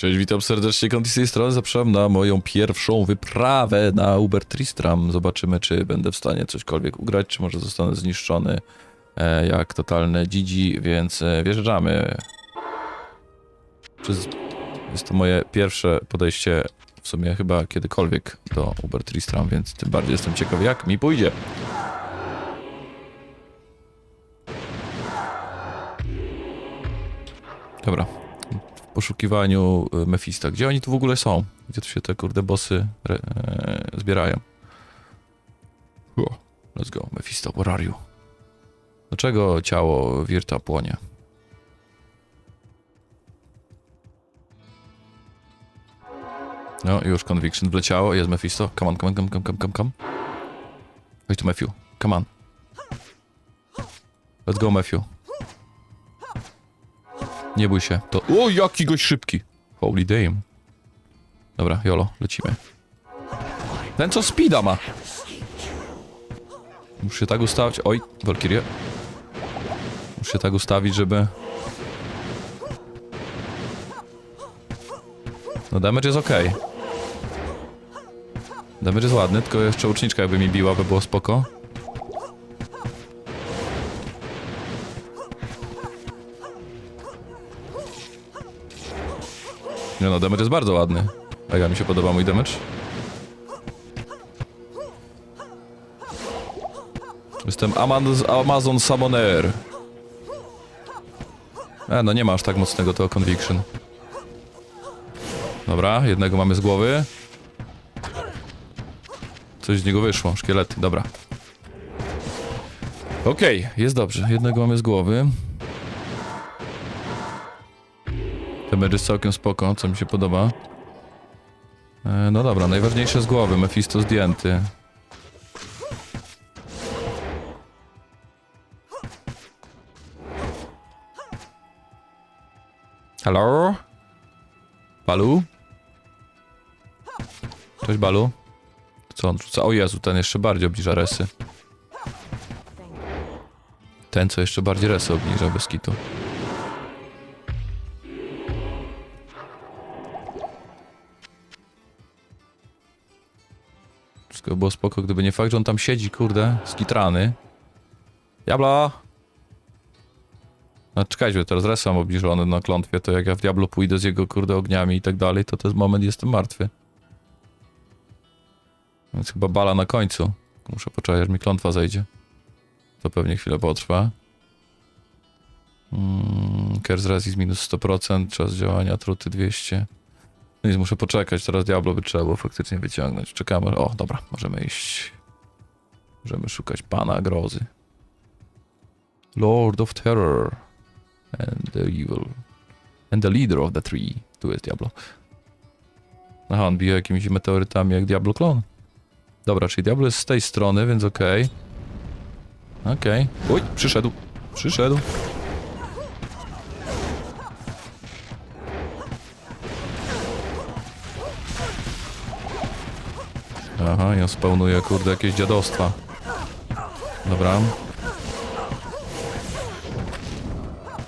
Cześć, witam serdecznie, Konti z tej strony. Zapraszam na moją pierwszą wyprawę na Uber Tristram. Zobaczymy, czy będę w stanie cośkolwiek ugrać, czy może zostanę zniszczony e, jak totalne dzidzi, więc e, wjeżdżamy. Przez... Jest to moje pierwsze podejście w sumie chyba kiedykolwiek do Uber Tristram, więc tym bardziej jestem ciekaw, jak mi pójdzie. Dobra, poszukiwaniu y, Mefista. Gdzie oni tu w ogóle są? Gdzie tu się te kurde bossy re, e, zbierają? Let's go, Mephisto, where are you? Dlaczego ciało Wirta płonie? No, już Conviction wleciało, jest Mephisto. Come on, come on, come, come, come, come, come. Chodź tu, Matthew. Come on. Let's go, Matthew. Nie bój się. To... O, jaki gość szybki. Holy damn. Dobra, jolo, lecimy. Ten co speeda ma. Muszę się tak ustawić. Oj, Valkyrie. Muszę się tak ustawić, żeby... No damage jest ok. Damage jest ładny, tylko jeszcze łuczniczka jakby mi biła, by było spoko. Nie no, damage jest bardzo ładny. Mega mi się podoba mój damage. Jestem Amaz Amazon Summoner. E, no nie ma aż tak mocnego tego Conviction. Dobra, jednego mamy z głowy. Coś z niego wyszło, szkielety, dobra. Okej, jest dobrze, jednego mamy z głowy. Damage jest całkiem spoko, co mi się podoba. E, no dobra, najważniejsze z głowy, Mephisto zdjęty. Hello? Balu? Cześć Balu. Co on rzuca? O Jezu, ten jeszcze bardziej obniża resy. Ten, co jeszcze bardziej resy obniża bez kitu. Wszystko by było spoko, gdyby nie fakt, że on tam siedzi, kurde, skitrany. Diablo! No czekajcie, teraz res mam obniżony na klątwie, to jak ja w Diablo pójdę z jego, kurde, ogniami i tak dalej, to ten moment jestem martwy. Więc chyba bala na końcu. Muszę poczekać, aż mi klątwa zejdzie. To pewnie chwilę potrwa. Mm, Curse Resist minus 100%, czas działania truty 200. No Nic, muszę poczekać, teraz Diablo by trzeba było faktycznie wyciągnąć. Czekamy. O, dobra, możemy iść. Możemy szukać pana grozy. Lord of Terror. And the evil. And the leader of the tree. Tu jest Diablo. Aha, on bije jakimiś meteorytami jak Diablo klon. Dobra, czyli Diablo jest z tej strony, więc okej. Okej. Oj, przyszedł. Przyszedł. Aha, ja spełnuję, kurde, jakieś dziadostwa. Dobra.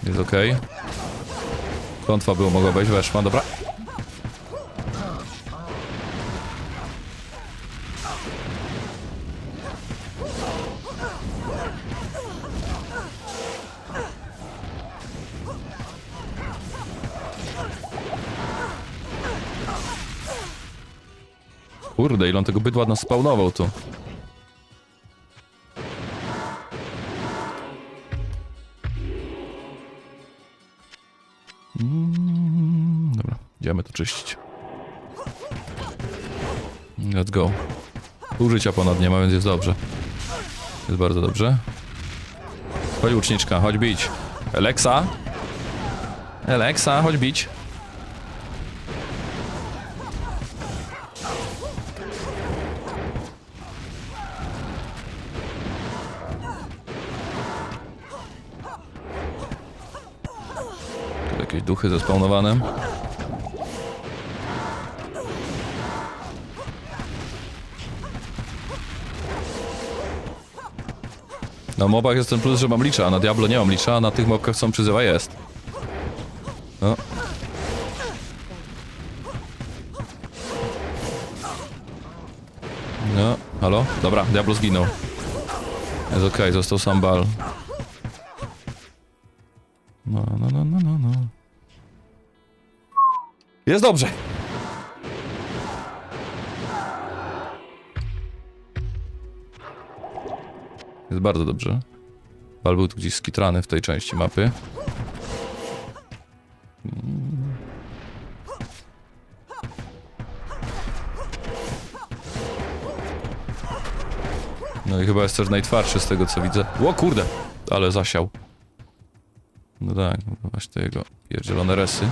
Jest okej. Klątwa było, mogła wejść, weszła, dobra. Kurde, ile on tego bydła nas spawnował tu. Mm, Dobra, idziemy to czyścić. Let's go. Pół życia ponad nie ma, więc jest dobrze. Jest bardzo dobrze. Chodź łuczniczka, chodź bić. Alexa? Alexa, chodź bić. Duchy zespawnowane. Na mobach jest ten plus, że mam licza, a na Diablo nie mam licza, a na tych mobkach są przyzywa jest. No. No, halo? Dobra, Diablo zginął. Jest okej, okay, został sam bal. No, no, no, no, no, no. Jest dobrze. Jest bardzo dobrze. Bal był tu gdzieś skitrany w tej części mapy. No i chyba jest też najtwardszy z tego co widzę. O kurde! Ale zasiał. No tak, no właśnie te jego pierdzielone resy.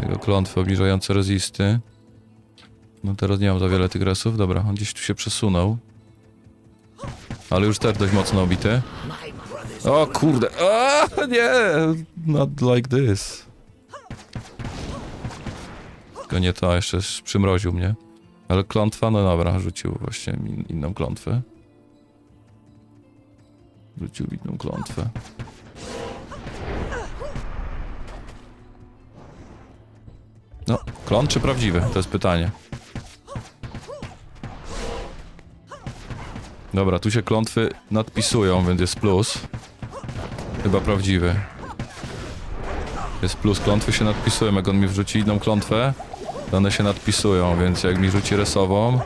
Tego klątwy obniżające rezisty. No teraz nie mam za wiele tych resów. Dobra, on gdzieś tu się przesunął. Ale już też dość mocno obity. O kurde! A, nie! Not like this. Tylko nie to, jeszcze przymroził mnie. Ale klątwa, no dobra, rzucił właśnie in, inną klątwę. Rzucił inną klątwę. Klon czy prawdziwy? To jest pytanie. Dobra, tu się klątwy nadpisują, więc jest plus. Chyba prawdziwy. Jest plus, klątwy się nadpisują. Jak on mi wrzuci inną klątwę, to one się nadpisują, więc jak mi rzuci resową...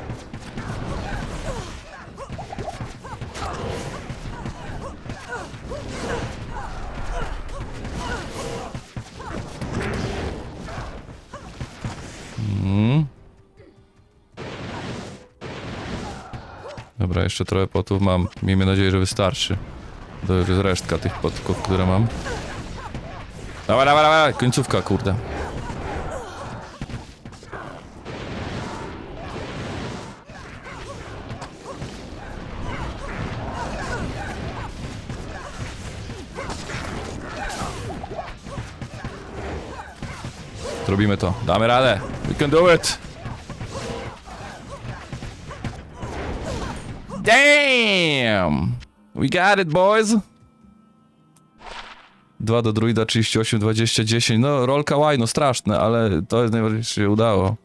Dobra, jeszcze trochę potów mam. Miejmy nadzieję, że wystarczy. To już jest resztka tych potków, które mam. Dawaj, dawaj, dawaj, końcówka, kurde. Zrobimy to. Damy radę. We can do it. Damn! We got it, boys! 2 do druida, 38, 20, 10. No, rolka łaj, no straszne, ale to jest najważniejsze, że się udało.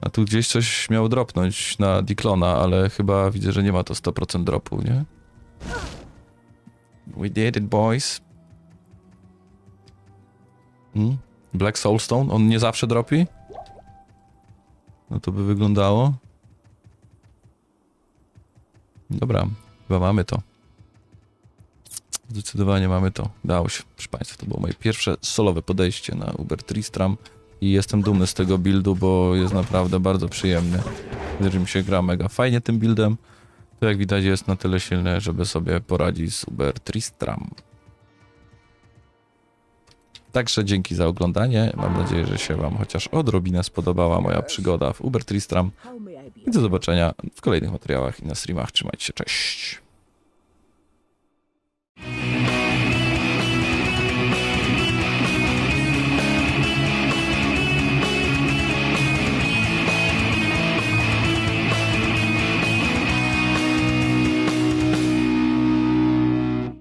A tu gdzieś coś miało dropnąć na Diklona, ale chyba widzę, że nie ma to 100% dropu, nie? We did it, boys. Hmm? Black Soulstone? On nie zawsze dropi? No to by wyglądało. Dobra, chyba mamy to. Zdecydowanie mamy to. Dało się, proszę Państwa. To było moje pierwsze solowe podejście na Uber Tristram i jestem dumny z tego buildu, bo jest naprawdę bardzo przyjemny. Gdyż mi się gra mega fajnie tym buildem. To jak widać jest na tyle silny, żeby sobie poradzić z Uber Tristram. Także dzięki za oglądanie. Mam nadzieję, że się Wam chociaż odrobinę spodobała moja przygoda w Uber Tristram. I do zobaczenia w kolejnych materiałach i na streamach. Trzymajcie się, cześć.